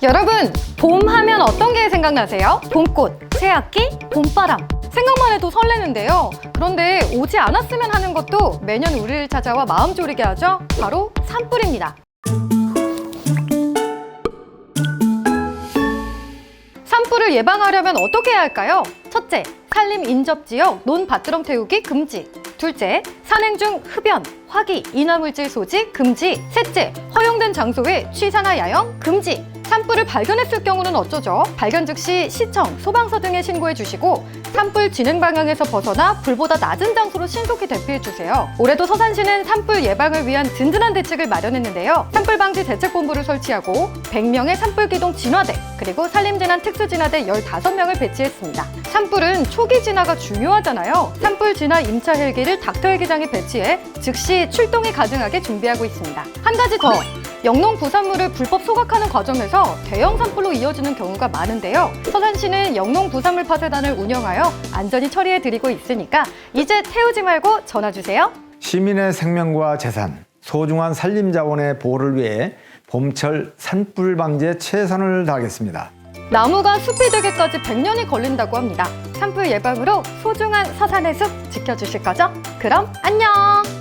여러분, 봄 하면 어떤 게 생각나세요? 봄꽃, 새학기, 봄바람. 생각만 해도 설레는데요. 그런데 오지 않았으면 하는 것도 매년 우리를 찾아와 마음 졸이게 하죠. 바로 산불입니다. 산불을 예방하려면 어떻게 해야 할까요? 첫째, 산림 인접 지역 논 밭드럼 태우기 금지. 둘째, 산행 중 흡연, 화기, 인화물질 소지 금지. 셋째, 허용된 장소에 취사나 야영 금지. 산불을 발견했을 경우는 어쩌죠? 발견 즉시 시청, 소방서 등에 신고해 주시고 산불 진행 방향에서 벗어나 불보다 낮은 장소로 신속히 대피해 주세요. 올해도 서산시는 산불 예방을 위한 든든한 대책을 마련했는데요. 산불 방지 대책본부를 설치하고 100명의 산불 기동 진화대 그리고 산림재난 특수진화대 15명을 배치했습니다. 산불은 초기 진화가 중요하잖아요. 산불 진화 임차 헬기를 닥터 헬기장에 배치해 즉시 출동이 가능하게 준비하고 있습니다. 한 가지 더 영농 부산물을 불법 소각하는 과정에서 대형 산불로 이어지는 경우가 많은데요. 서산시는 영농 부산물 파쇄단을 운영하여 안전히 처리해 드리고 있으니까 이제 태우지 말고 전화 주세요. 시민의 생명과 재산, 소중한 산림 자원의 보호를 위해 봄철 산불 방지에 최선을 다하겠습니다. 나무가 숲이 되기까지 100년이 걸린다고 합니다. 산불 예방으로 소중한 서산의 숲 지켜주실 거죠? 그럼 안녕!